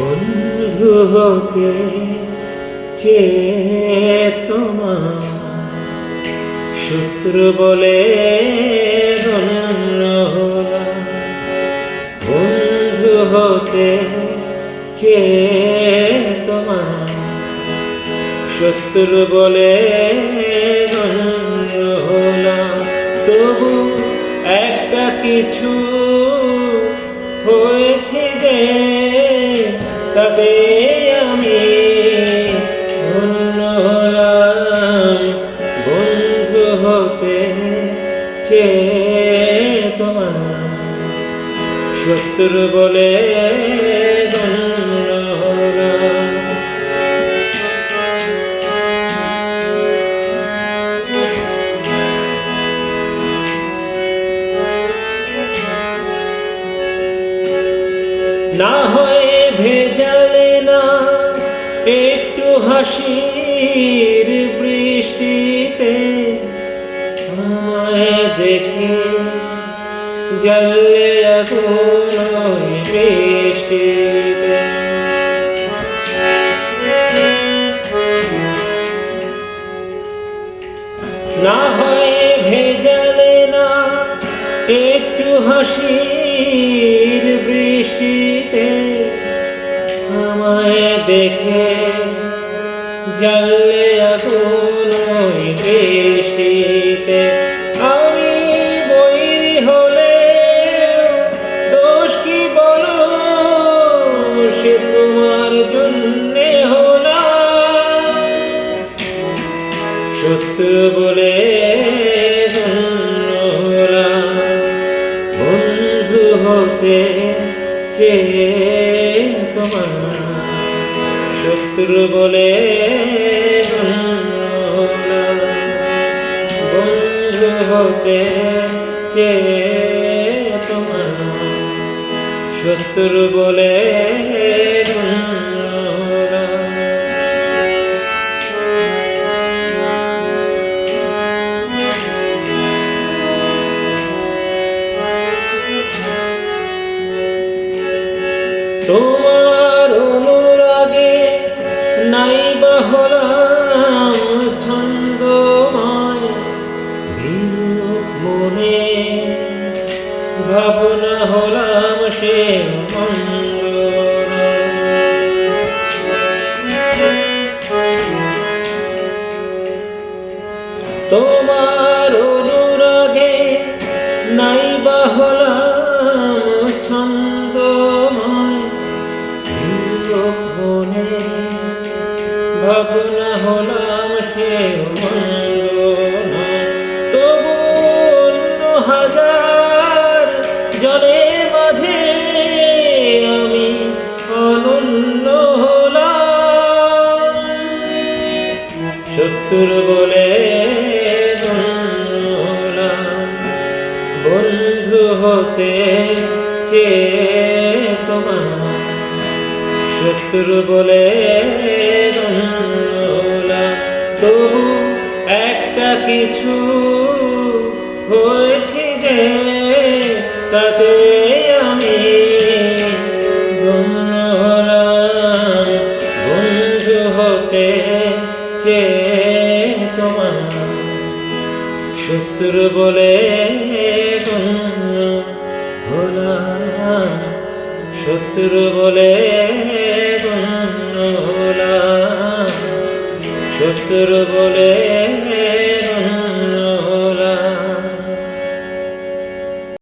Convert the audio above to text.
বন্ধু হতে তোমার শত্রু বলে গণ্য হলাম। বন্ধু হতে তোমার শত্রু বলে গণ্য হলাম। তবু একটা কিছু হয়েছে যে তাতে আমি ধন্য হলাম। বন্ধু হতে চেয়ে তোমার শত্রু বলে হাসির বৃষ্টিতে আমায় দেখে জলে আগুন বৃষ্টিতে। না হয় ভেজালে না, একটু হাসির বৃষ্টিতে আমায় দেখে জানলে আগুন ওই দৃষ্টিতে। আমি বৈরি হলে দোষ কি বলো? সে তোমার জন্যে হলাম। শত্রু বলে বন্ধু হতে চেয়ে তোমার শত্রু বলে বন্ধু হতে চেয়ে তোমার শত্রু বলে তোমার হলাম ছন্দময় হলাম সে তোমার অনুরাগে নাই বা হলাম ভাবনা হলাম সে তবু অন্য হাজার জনের মাঝে আমি অনন্য হলাম। শত্রু বলে বন্ধু হতে চেয়ে তোমার শত্রু বলে তবু একটা কিছু হয়েছে যে, তাতে আমি চেয়ে তোমার শত্রু বলে শত্রু বলে শত্রু বলে